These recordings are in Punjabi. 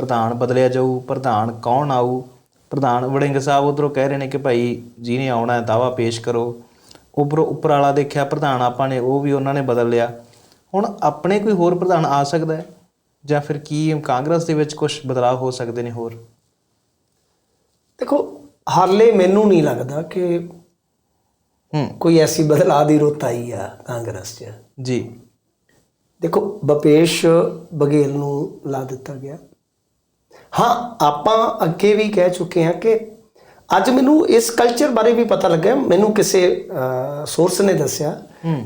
ਪ੍ਰਧਾਨ ਬਦਲਿਆ ਜਾਊ ਪ੍ਰਧਾਨ ਕੌਣ ਆਊ? ਪ੍ਰਧਾਨ ਵੜਿੰਗ ਸਾਹਿਬ ਉਧਰੋਂ ਕਹਿ ਰਹੇ ਨੇ ਕਿ ਭਾਈ ਜਿਹਨੇ ਆਉਣਾ ਹੈ ਦਾਵਾ ਪੇਸ਼ ਕਰੋ। ਉੱਪਰੋਂ ਉੱਪਰ ਵਾਲਾ ਦੇਖਿਆ ਪ੍ਰਧਾਨ ਆਪਾਂ ਨੇ ਉਹ ਵੀ ਉਹਨਾਂ ਨੇ ਬਦਲ ਲਿਆ। ਹੁਣ ਆਪਣੇ ਕੋਈ ਹੋਰ ਪ੍ਰਧਾਨ ਆ ਸਕਦਾ ਹੈ? ਜਾਂ ਫਿਰ ਕੀ ਕਾਂਗਰਸ ਦੇ ਵਿੱਚ ਕੁਝ ਬਦਲਾਅ ਹੋ ਸਕਦੇ ਨੇ ਹੋਰ? ਦੇਖੋ ਹਾਲੇ ਮੈਨੂੰ ਨਹੀਂ ਲੱਗਦਾ ਕਿ ਹੂੰ। ਕੋਈ ਐਸੀ ਬਦਲਾਅ ਦੀ ਰੁੱਤ ਆਈ ਆ ਕਾਂਗਰਸ 'ਚ। ਜੀ। ਦੇਖੋ ਭਪੇਸ਼ ਬਘੇਲ ਨੂੰ ਲਾ ਦਿੱਤਾ ਗਿਆ। ਹਾਂ ਆਪਾਂ ਅੱਗੇ ਵੀ ਕਹਿ ਚੁੱਕੇ ਹਾਂ ਕਿ ਅੱਜ ਮੈਨੂੰ ਇਸ ਕਲਚਰ ਬਾਰੇ ਵੀ ਪਤਾ ਲੱਗਿਆ। ਮੈਨੂੰ ਕਿਸੇ ਸੋਰਸ ਨੇ ਦੱਸਿਆ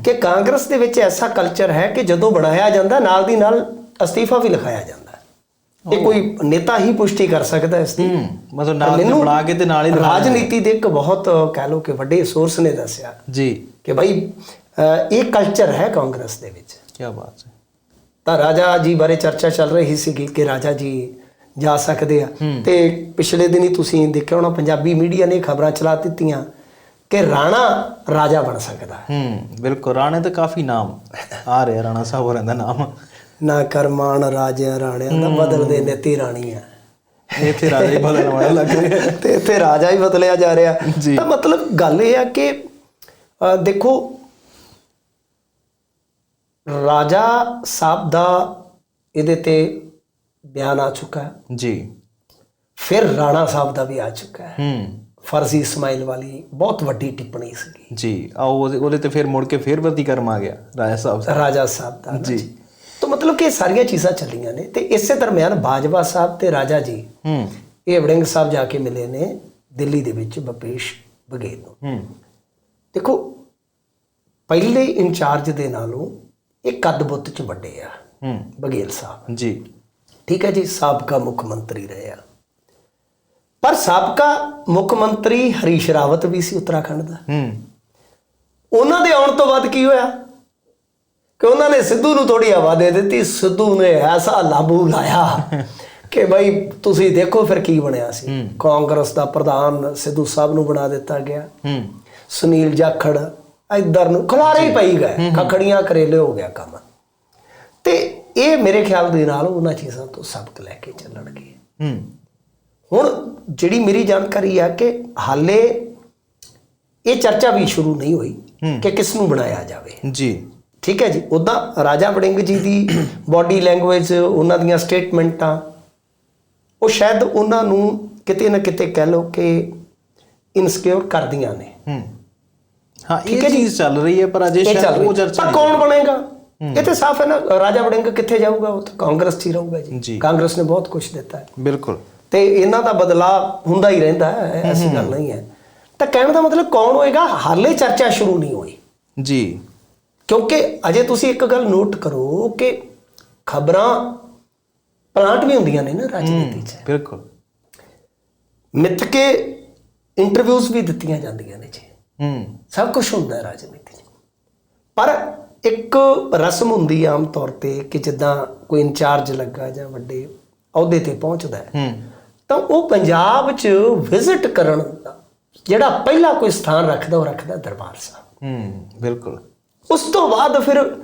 ਕਿ ਕਾਂਗਰਸ ਦੇ ਵਿੱਚ ਐਸਾ ਕਲਚਰ ਹੈ ਕਿ ਜਦੋਂ ਬਣਾਇਆ ਜਾਂਦਾ ਨਾਲ ਦੀ ਨਾਲ ਅਸਤੀਫਾ ਵੀ ਲਿਖਾਇਆ ਜਾਂਦਾ। ਇਹ ਕੋਈ ਨੇਤਾ ਹੀ ਪੁਸ਼ਟੀ ਕਰ ਸਕਦਾ ਇਸ ਦੀ। ਮਤਲਬ ਨਾਲ ਦੇ ਬਣਾ ਕੇ ਤੇ ਨਾਲ ਹੀ ਲਗਾ ਰਾਜਨੀਤੀ ਦੇ ਇੱਕ ਬਹੁਤ ਕਹਿ ਲਓ ਕਿ ਵੱਡੇ ਸੋਰਸ ਨੇ ਦੱਸਿਆ ਜੀ। ਕਿ ਭਾਈ ਇਹ ਕਲਚਰ ਹੈ ਕਾਂਗਰਸ ਦੇ ਵਿੱਚ। ਕੀ ਬਾਤ ਹੈ। ਤਾਂ ਰਾਜਾ ਜੀ ਬਾਰੇ ਚਰਚਾ ਚੱਲ ਰਹੀ ਸੀਗੀ ਕਿ ਰਾਜਾ ਜੀ ਜਾ ਸਕਦੇ ਆ। ਤੇ ਪਿਛਲੇ ਦਿਨੀ ਤੁਸੀਂ ਦੇਖਿਆ ਹੋਣਾ ਪੰਜਾਬੀ ਮੀਡੀਆ ਨੇ ਖਬਰਾਂ ਚਲਾ ਦਿੱਤੀਆਂ ਕਿ ਰਾਣਾ ਰਾਜਾ ਬਣ ਸਕਦਾ ਹੈ। ਹੂੰ ਬਿਲਕੁਲ। ਰਾਣੇ ਤਾਂ ਕਾਫੀ ਨਾਮ ਆ ਰਿਹਾ ਰਾਣਾ ਸਾਹਿਬ ਹੋਰਾਂ ਦਾ ਨਾਮ। ਨਾ ਕਰਮਾਨ ਰਾਜਿਆਂ ਰਾਣਿਆਂ ਦਾ ਬਦਲਦੇ ਨੀਤੀ ਰਾਣੀ ਆ। ਇੱਥੇ ਰਾਜੇ ਬਦਲਣ ਵਾਲੇ ਲੱਗ ਰਹੇ। ਤੇ ਇੱਥੇ ਰਾਜਾ ਹੀ ਬਦਲਿਆ ਜਾ ਰਿਹਾ। ਤਾਂ ਮਤਲਬ ਗੱਲ ਇਹ ਆ ਕਿ ਦੇਖੋ ਰਾਜਾ ਸਾਹਿਬ ਦਾ ਇਹਦੇ ਤੇ ਬਿਆਨ ਆ ਚੁੱਕਾ ਹੈ। ਜੀ। ਫਿਰ ਰਾਣਾ ਸਾਹਿਬ ਦਾ ਵੀ ਆ ਚੁੱਕਾ ਹੈ। ਹੂੰ। ਫਰਜ਼ੀ ਇਸਮਾਈਲ ਵਾਲੀ ਬਹੁਤ ਵੱਡੀ ਟਿੱਪਣੀ ਸੀਗੀ। ਜੀ ਆ ਉਹਦੇ ਤੇ ਫਿਰ ਮੁੜ ਕੇ ਫਿਰ ਵਰਤੀਕਰਮ ਆ ਗਿਆ ਰਾਜਾ ਸਾਹਿਬ ਦਾ। ਰਾਜਾ ਸਾਹਿਬ ਦਾ ਜੀ। ਤਾਂ ਮਤਲਬ ਕਿ ਇਹ ਸਾਰੀਆਂ ਚੀਜ਼ਾਂ ਚੱਲੀਆਂ ਨੇ ਤੇ ਇਸੇ ਦਰਮਿਆਨ ਬਾਜਵਾ ਸਾਹਿਬ ਤੇ ਰਾਜਾ ਜੀ ਹੂੰ। ਇਹ ਵੜਿੰਗ ਸਾਹਿਬ ਜਾ ਕੇ ਮਿਲੇ ਨੇ ਦਿੱਲੀ ਦੇ ਵਿੱਚ ਭਪੇਸ਼ ਬਘੇਲ ਨੂੰ। ਹੂੰ। ਦੇਖੋ ਪਹਿਲੇ ਇੰਚਾਰਜ ਦੇ ਨਾਲੋਂ ਇਹ ਕੱਦ ਬੁੱਤ ਚ ਵੱਡੇ ਆ ਹੂੰ। ਬਘੇਲ ਸਾਹਿਬ। ਜੀ। ਠੀਕ ਹੈ ਜੀ ਸਾਬਕਾ ਮੁੱਖ ਮੰਤਰੀ ਰਹੇ ਆ। ਪਰ ਸਾਬਕਾ ਮੁੱਖ ਮੰਤਰੀ ਹਰੀਸ਼ ਰਾਵਤ ਵੀ ਸੀ ਉੱਤਰਾਖੰਡ ਦਾ। ਹੂੰ। ਉਹਨਾਂ ਦੇ ਆਉਣ ਤੋਂ ਬਾਅਦ ਕੀ ਹੋਇਆ? ਕਿ ਉਹਨਾਂ ਨੇ ਸਿੱਧੂ ਨੂੰ ਥੋੜੀ ਹਵਾ ਦੇ ਦਿੱਤੀ। ਸਿੱਧੂ ਨੇ ਐਸਾ ਲਾਬੂ ਲਾਇਆ ਕਿ ਭਾਈ ਤੁਸੀਂ ਦੇਖੋ ਫਿਰ ਕੀ ਬਣਿਆ ਸੀ। ਕਾਂਗਰਸ ਦਾ ਪ੍ਰਧਾਨ ਸਿੱਧੂ ਸਾਹਿਬ ਨੂੰ ਬਣਾ ਦਿੱਤਾ ਗਿਆ। ਹੂੰ। ਸੁਨੀਲ ਜਾਖੜ ਇਧਰ ਨੂੰ ਖਲਾਰੇ ਹੀ ਪਈ ਗਏ। ਖਖੜੀਆਂ ਕਰੇਲੇ ਹੋ ਗਿਆ ਕੰਮ। ਤੇ ਇਹ ਮੇਰੇ ਖਿਆਲ ਦੇ ਨਾਲ ਉਹਨਾਂ ਚੀਜ਼ਾਂ ਤੋਂ ਸਬਕ ਲੈ ਕੇ ਚੱਲਣਗੇ ਹੂੰ। ਹੁਣ ਜਿਹੜੀ ਮੇਰੀ ਜਾਣਕਾਰੀ ਆ ਕਿ ਹਾਲੇ ਇਹ ਚਰਚਾ ਵੀ ਸ਼ੁਰੂ ਨਹੀਂ ਹੋਈ ਕਿ ਕਿਸ ਨੂੰ ਬਣਾਇਆ ਜਾਵੇ। ਜੀ। ਠੀਕ ਹੈ ਜੀ ਉਦਾਂ ਰਾਜਾ ਵੜਿੰਗ ਜੀ ਦੀ ਬਾਡੀ ਲੈਂਗੁਏਜ ਉਹਨਾਂ ਦੀਆਂ ਸਟੇਟਮੈਂਟਾਂ ਉਹ ਸ਼ਾਇਦ ਉਹਨਾਂ ਨੂੰ ਕਿਤੇ ਨਾ ਕਿਤੇ ਕਹਿ ਲਓ ਕਿ ਇਨਸਿਕਿਉਰ ਕਰਦੀਆਂ ਨੇ। ਹੂੰ। ਹਾਂ ਇਹ ਚੀਜ਼ ਚੱਲ ਰਹੀ ਹੈ ਪਰ ਅਜੇ ਸ਼ਾਇਦ ਉਹ ਚਰਚਾ ਪਰ ਕੌਣ ਬਣੇਗਾ? ਇਹ ਤੇ ਸਾਫ਼ ਹੈ ਨਾ ਰਾਜਾ ਵੜਿੰਗ ਕਿੱਥੇ ਜਾਊਗਾ ਉਹ ਤਾਂ ਕਾਂਗਰਸ 'ਚ ਹੀ ਰਹੂਗਾ ਜੀ। ਜੀ। ਕਾਂਗਰਸ ਨੇ ਬਹੁਤ ਕੁਝ ਦਿੱਤਾ ਹੈ। ਬਿਲਕੁਲ। ਤੇ ਇਹਨਾਂ ਦਾ ਬਦਲਾਅ ਹੁੰਦਾ ਹੀ ਰਹਿੰਦਾ ਹੈ ਐਸੀ ਗੱਲ ਨਹੀਂ ਹੈ। ਤਾਂ ਕਹਿਣ ਦਾ ਮਤਲਬ ਕੌਣ ਹੋਏਗਾ? ਹਾਲੇ ਚਰਚਾ ਸ਼ੁਰੂ ਨਹੀਂ ਹੋਈ। ਜੀ। ਕਿਉਂਕਿ ਅਜੇ ਤੁਸੀਂ ਇੱਕ ਗੱਲ ਨੋਟ ਕਰੋ ਕਿ ਖਬਰਾਂ ਪਲਾਂਟ ਵੀ ਹੁੰਦੀਆਂ ਨੇ ਨਾ ਰਾਜਨੀਤੀ 'ਚ। ਬਿਲਕੁਲ। ਮਿੱਥ ਕੇ ਇੰਟਰਵਿਊਜ਼ ਵੀ ਦਿੱਤੀਆਂ ਜਾਂਦੀਆਂ ਨੇ ਜੀ। ਹੂੰ। ਸਭ ਕੁਝ ਹੁੰਦਾ ਹੈ ਰਾਜਨੀਤੀ 'ਚ। ਪਰ ਇੱਕ ਰਸਮ ਹੁੰਦੀ ਹੈ ਆਮ ਤੌਰ ਤੇ ਕਿ ਜਿੱਦਾਂ ਕੋਈ ਇੰਚਾਰਜ ਲੱਗਾ ਜਾਂ ਵੱਡੇ ਅਹੁਦੇ ਤੇ ਪਹੁੰਚਦਾ ਹੈ ਤਾਂ ਉਹ ਪੰਜਾਬ 'ਚ ਵਿਜ਼ਿਟ ਕਰਨ ਜਿਹੜਾ ਪਹਿਲਾ ਕੋਈ ਸਥਾਨ ਰੱਖਦਾ ਉਹ ਰੱਖਦਾ ਦਰਬਾਰ ਸਾਹਿਬ। ਹੂੰ ਬਿਲਕੁਲ। ਉਸ ਤੋਂ ਬਾਅਦ ਫਿਰ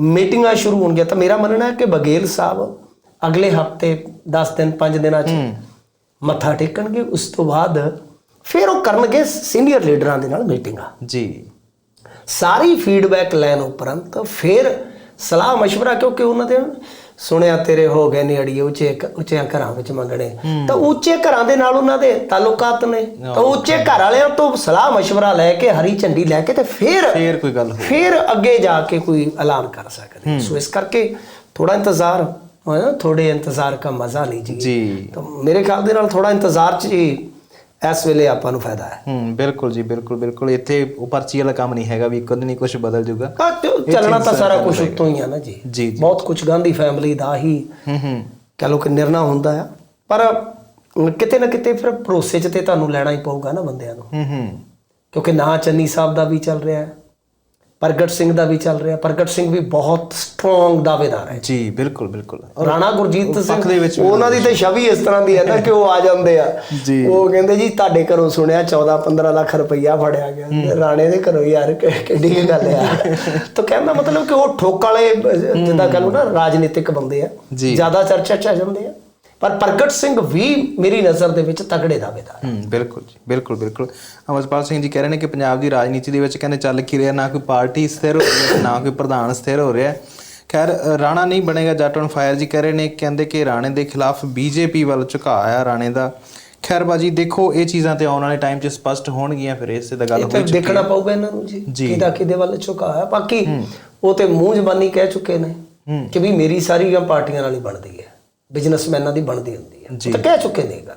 ਮੀਟਿੰਗਾਂ ਸ਼ੁਰੂ ਹੋਣਗੀਆਂ। ਤਾਂ ਮੇਰਾ ਮੰਨਣਾ ਹੈ ਕਿ ਬਗੇਲ ਸਾਹਿਬ ਅਗਲੇ ਹਫ਼ਤੇ 10 ਦਿਨ 5 ਦਿਨਾਂ 'ਚ ਮੱਥਾ ਟੇਕਣਗੇ। ਉਸ ਤੋਂ ਬਾਅਦ ਫਿਰ ਉਹ ਕਰਨਗੇ ਸੀਨੀਅਰ ਲੀਡਰਾਂ ਦੇ ਨਾਲ ਮੀਟਿੰਗਾਂ। ਜੀ। ਸਾਰੀ ਫੀਡਬੈਕ ਲੈਣ ਉਪਰੰਤ ਫਿਰ ਸਲਾਹ مشਵਰਾ ਕਿਉਂਕਿ ਉਹਨਾਂ ਦੇ ਸੁਣਿਆ ਤੇਰੇ ਹੋ ਗਏ ਨੇ ਅੜੀਏ ਉੱਚੇ ਉੱਚਿਆਂ ਘਰਾਂ ਵਿੱਚ ਮੰਗਣੇ। ਤਾਂ ਉੱਚੇ ਘਰਾਂ ਦੇ ਨਾਲ ਉਹਨਾਂ ਦੇ ਤਾਲੁਕਾਤ ਨੇ। ਤਾਂ ਉੱਚੇ ਘਰ ਵਾਲਿਆਂ ਤੋਂ ਸਲਾਹ مشਵਰਾ ਲੈ ਕੇ ਹਰੀ ਝੰਡੀ ਲੈ ਕੇ ਤੇ ਫਿਰ ਫਿਰ ਕੋਈ ਗੱਲ ਫਿਰ ਅੱਗੇ ਜਾ ਕੇ ਕੋਈ ਐਲਾਨ ਕਰ ਸਕਦੇ ਸੋ ਇਸ ਕਰਕੇ ਥੋੜਾ ਇੰਤਜ਼ਾਰ ਹੋਇਆ ਥੋੜੇ ਇੰਤਜ਼ਾਰ ਦਾ ਮਜ਼ਾ ਲੀਜੀ ਜੀ। ਤਾਂ ਮੇਰੇ ਖਿਆਲ ਦੇ ਨਾਲ ਥੋੜਾ ਇੰਤਜ਼ਾਰ ਚ ਇਸ ਵੇਲੇ ਆਪਾਂ ਨੂੰ ਫਾਇਦਾ ਹੈ। ਹੂੰ ਬਿਲਕੁਲ ਜੀ ਬਿਲਕੁਲ ਬਿਲਕੁਲ। ਇੱਥੇ ਉਹ ਪਰਚੀ ਵਾਲਾ ਕੰਮ ਨਹੀਂ ਹੈਗਾ ਵੀ ਇੱਕ ਦਿਨ ਹੀ ਕੁਝ ਬਦਲ ਜਾਊਗਾ। ਚੱਲਣਾ ਤਾਂ ਸਾਰਾ ਕੁਝ ਉੱਤੋਂ ਹੀ ਆ ਨਾ ਜੀ। ਬਹੁਤ ਕੁਝ ਗਾਂਧੀ ਫੈਮਿਲੀ ਦਾ ਹੀ ਹੂੰ ਹੂੰ। ਕਹ ਲੋ ਕਿ ਨਿਰਣਾ ਹੁੰਦਾ ਆ। ਪਰ ਕਿਤੇ ਨਾ ਕਿਤੇ ਫਿਰ ਭਰੋਸੇ 'ਚ ਤੇ ਤੁਹਾਨੂੰ ਲੈਣਾ ਹੀ ਪਊਗਾ ਨਾ ਬੰਦਿਆਂ ਨੂੰ। ਹੂੰ ਹੂੰ। ਕਿਉਂਕਿ ਨਾ ਚੰਨੀ ਸਾਹਿਬ ਦਾ ਵੀ ਚੱਲ ਰਿਹਾ ਹੈ। ਪ੍ਰਗਟ ਸਿੰਘ ਦਾ ਵੀ ਚੱਲ ਰਿਹਾ। ਪ੍ਰਗਟ ਸਿੰਘ ਵੀ ਬਹੁਤ ਸਟਰੋਂਗ ਦਾਅਵੇਦਾਰ ਹੈ ਜੀ। ਬਿਲਕੁਲ ਬਿਲਕੁਲ। ਰਾਣਾ ਗੁਰਜੀਤ ਪੱਖ ਦੇ ਵਿੱਚ ਸਿੰਘ ਉਹਨਾਂ ਦੀ ਤੇ ਛਵੀ ਇਸ ਤਰ੍ਹਾਂ ਦੀ ਹੈ ਨਾ ਕਿ ਉਹ ਆ ਜਾਂਦੇ ਆ। ਉਹ ਕਹਿੰਦੇ ਜੀ ਤੁਹਾਡੇ ਘਰੋਂ ਸੁਣਿਆ 14 15 ਲੱਖ ਰੁਪਈਆ ਫੜਿਆ ਗਿਆ। ਤੇ ਰਾਣੇ ਦੇ ਘਰੋਂ ਯਾਰ ਕਿੱਡੀ ਕੁ ਗੱਲ ਆ। ਤਾਂ ਕਹਿੰਦਾ ਮਤਲਬ ਕਿ ਉਹ ਠੋਕ ਵਾਲੇ ਜਿੱਦਾਂ ਕਹ ਲਓ ਨਾ ਰਾਜਨੀਤਿਕ ਬੰਦੇ ਆ। ਜ਼ਿਆਦਾ ਚਰਚਾ ਚ ਆ ਜਾਂਦੇ ਆ। ਪਰ ਪ੍ਰਗਟ ਸਿੰਘ ਵੀ ਮੇਰੀ ਨਜ਼ਰ ਦੇ ਵਿੱਚ ਤਗੜੇ ਦਾਅਵੇਦਾਰ ਹੂੰ ਬਿਲਕੁਲ ਜੀ ਬਿਲਕੁਲ ਬਿਲਕੁਲ। ਅਮਰਪਾਲ ਸਿੰਘ ਜੀ ਕਹਿ ਰਹੇ ਨੇ ਕਿ ਪੰਜਾਬ ਦੀ ਰਾਜਨੀਤੀ ਦੇ ਵਿੱਚ ਕਹਿੰਦੇ ਚੱਲ ਕੀ ਰਿਹਾ ਨਾ ਕੋਈ ਪਾਰਟੀ ਸਥਿਰ ਹੋ ਰਹੀ ਹੈ ਨਾ ਕੋਈ ਪ੍ਰਧਾਨ ਸਥਿਰ ਹੋ ਰਿਹਾ। ਹੈ। ਖੈਰ ਰਾਣਾ ਨਹੀਂ ਬਣੇਗਾ ਜੱਟ ਔਨ ਫਾਇਰ ਜੀ ਕਹਿ ਰਹੇ ਨੇ ਕਹਿੰਦੇ ਕਿ ਰਾਣੇ ਦੇ ਖਿਲਾਫ ਬੀਜੇਪੀ ਵੱਲ ਝੁਕਾਅ ਆ ਰਾਣੇ ਦਾ। ਖੈਰ ਬਾਜੀ ਦੇਖੋ ਇਹ ਚੀਜ਼ਾਂ ਤੇ ਆਉਣ ਵਾਲੇ ਟਾਈਮ 'ਚ ਸਪਸ਼ਟ ਹੋਣਗੀਆਂ ਫਿਰ ਇਸੇ ਦਾ ਗੱਲ ਫਿਰ ਚੁੱਕੀ ਦੇਖਣਾ ਪਊਗਾ ਇਹਨਾਂ ਨੂੰ ਜੀ। ਕਿਹਦਾ ਕਿਹਦੇ ਵੱਲ ਝੁਕਾਇਆ ਬਾਕੀ ਉਹ ਤੇ ਮੂੰਹ ਜ਼ਬਾਨੀ ਕਹਿ ਚੁੱਕੇ ਨੇ ਕਿ ਵੀ ਮੇਰੀ ਸਾਰੀ ਗੱਲ ਪਾਰਟੀਆਂ ਨਾਲ ਹੀ ਬਣਦੀ ਹੈ। ਬਿਜ਼ਨਸਮੈਨਾਂ ਦੀ ਬਣਦੀ ਹੁੰਦੀ ਹੈ। ਤਾਂ ਕਹਿ ਚੁੱਕੇ ਨੇ ਗੱਲ।